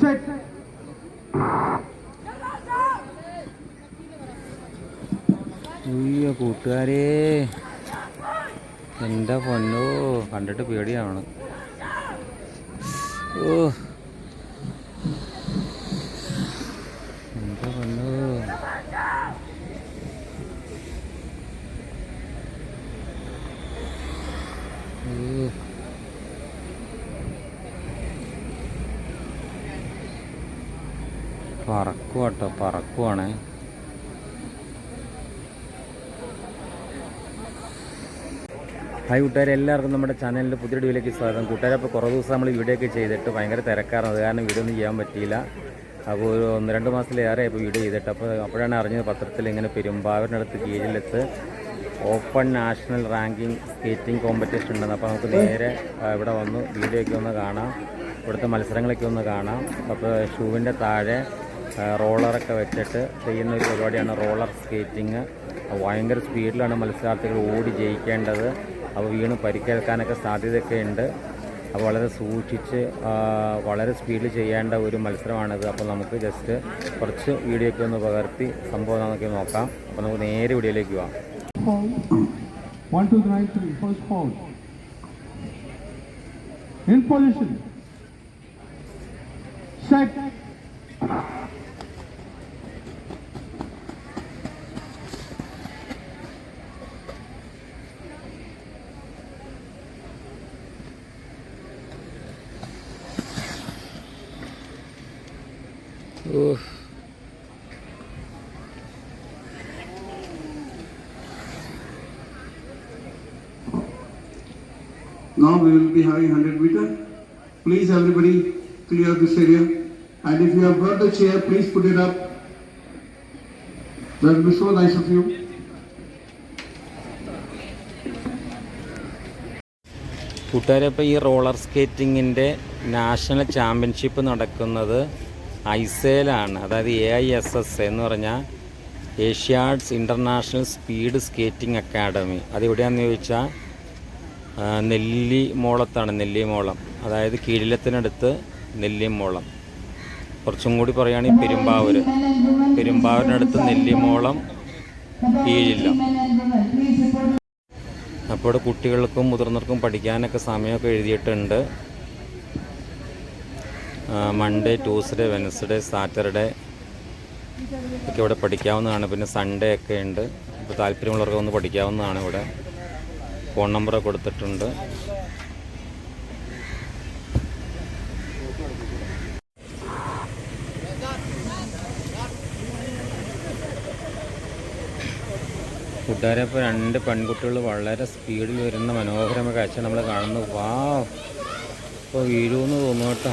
set. അയ്യോ കൂട്ടുകാരെ. എന്താ പൊന്നോ? കണ്ടിട്ട് പേടിയാണ്. ഓ എന്റെ പൊന്നോ ഓ പറക്കുവാട്ടോ പറക്കുവാണേ. ഹായ് കൂട്ടുകാരെ എല്ലാവർക്കും നമ്മുടെ ചാനലിന്റെ പുതിയ വീഡിയോയിലേക്ക് സ്വാഗതം. കൂട്ടുകാരെ അപ്പോൾ കുറേ ദിവസം നമ്മൾ വീഡിയോ ഒക്കെ ചെയ്തിട്ട് ഭയങ്കര തിരക്കാണ്. അത് കാരണം വീഡിയോ ഒന്നും ചെയ്യാൻ പറ്റിയില്ല. അപ്പോൾ ഒരു ഒന്ന് രണ്ട് മാസത്തിലേറെ ഇപ്പോൾ വീഡിയോ ചെയ്തിട്ട് അപ്പോൾ അപ്പോഴാണ് അറിഞ്ഞത് പത്രത്തിൽ ഇങ്ങനെ പെരുമ്പാവൂരിനടുത്ത് കീഴിലെത്ത് open national ranking skating competition ഉണ്ടെന്ന്. അപ്പോൾ നമുക്ക് നേരെ ഇവിടെ വന്ന്. വീഡിയോ ഒക്കെ ഒന്ന് കാണാം. ഇവിടുത്തെ മത്സരങ്ങളൊക്കെ ഒന്ന് കാണാം. അപ്പോൾ ഷൂവിന്റെ താഴെ റോളറൊക്കെ വെച്ചിട്ട് ചെയ്യുന്ന ഒരു പരിപാടിയാണ് റോളർ സ്കേറ്റിങ് ഭയങ്കര സ്പീഡിലാണ് മത്സരാർത്ഥികൾ ഓടി ജയിക്കേണ്ടത് അപ്പോൾ വീണ് പരിക്കേൽക്കാനൊക്കെ സാധ്യതയൊക്കെ ഉണ്ട് അപ്പോൾ വളരെ സൂക്ഷിച്ച് വളരെ സ്പീഡിൽ ചെയ്യേണ്ട ഒരു മത്സരമാണിത് അപ്പോൾ നമുക്ക് ജസ്റ്റ് കുറച്ച് വീഡിയോ ഒക്കെ ഒന്ന് പകർത്തി സംഭവം നമുക്ക് നോക്കാം അപ്പോൾ നമുക്ക് നേരെ വീഡിയോയിലേക്ക് പോവാം. One, two. In position. Set. Now we will be having 100 meter. Please everybody clear this area. And if you have brought the chair, please put it up. That will be so nice of you. കൂട്ടുകാരെ ഇപ്പോൾ ഈ roller സ്കേറ്റിങ്ങിന്റെ national championship നടക്കുന്നത് ഐസേലാണ് അതായത് A I S S എന്ന് പറഞ്ഞാൽ Asiads international speed skating academy. അതെവിടെയാണെന്ന് ചോദിച്ചാൽ നെല്ലിമോളത്താണ് നെല്ലിമോളം അതായത് കീഴിലത്തിനടുത്ത് നെല്ലിമോളം കുറച്ചും കൂടി പറയുകയാണെങ്കിൽ പെരുമ്പാവൂർ പെരുമ്പാവൂരിനടുത്ത് നെല്ലിമോളം കീഴില്ല. അപ്പോൾ കുട്ടികൾക്കും മുതിർന്നവർക്കും പഠിക്കാനൊക്കെ സമയമൊക്കെ എഴുതിയിട്ടുണ്ട്. മൺഡേ ട്യൂസ്ഡേ വെനസ്ഡേ സാറ്റർഡേ ഒക്കെ ഇവിടെ പഠിക്കാവുന്നതാണ്. പിന്നെ സൺഡേ ഒക്കെ ഉണ്ട്. അപ്പോൾ താല്പര്യമുള്ളവർക്ക് ഒന്ന് പഠിക്കാവുന്നതാണ് ഇവിടെ. ഫോൺ നമ്പർ കൊടുത്തിട്ടുണ്ട്. കൂട്ടുകാരെ ഇപ്പോൾ രണ്ട് പെൺകുട്ടികൾ വളരെ സ്പീഡിൽ വരുന്ന മനോഹരമായ കാഴ്ച നമ്മൾ കാണുന്നു. വാ ഇപ്പോൾ വീഴുമെന്ന് തോന്നുന്നു കേട്ടോ.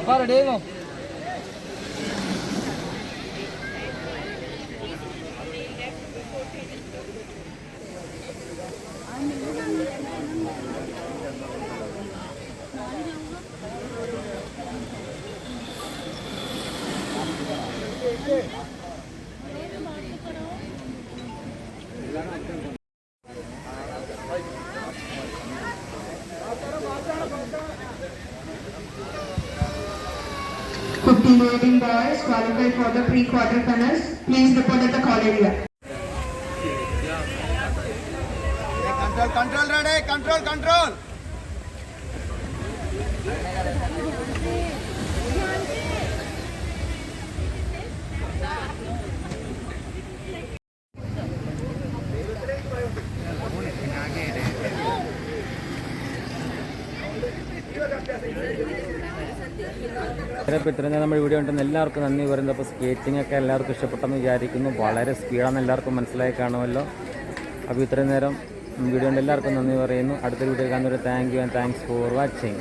Papara Dino. Thank you. Fifteen waiting boys qualified for the pre-quarter finals, please report at the call area. control, control, ready, control, control. ഇപ്പോൾ ഇത്രയും നമ്മൾ വീഡിയോ ഉണ്ടെന്ന് എല്ലാവർക്കും നന്ദി പറയുന്നത്. അപ്പോൾ സ്കേറ്റിംഗ് ഒക്കെ എല്ലാവർക്കും ഇഷ്ടപ്പെട്ടെന്ന് വിചാരിക്കുന്നു. വളരെ സ്പീഡാണെന്ന് എല്ലാവർക്കും മനസ്സിലായി കാണുമല്ലോ. അപ്പോൾ ഇത്രയും നേരം വീഡിയോ ഉണ്ട് എല്ലാവർക്കും നന്ദി പറയുന്നു. അടുത്ത വീഡിയോ കാണുന്നവരെ thank you and thanks for watching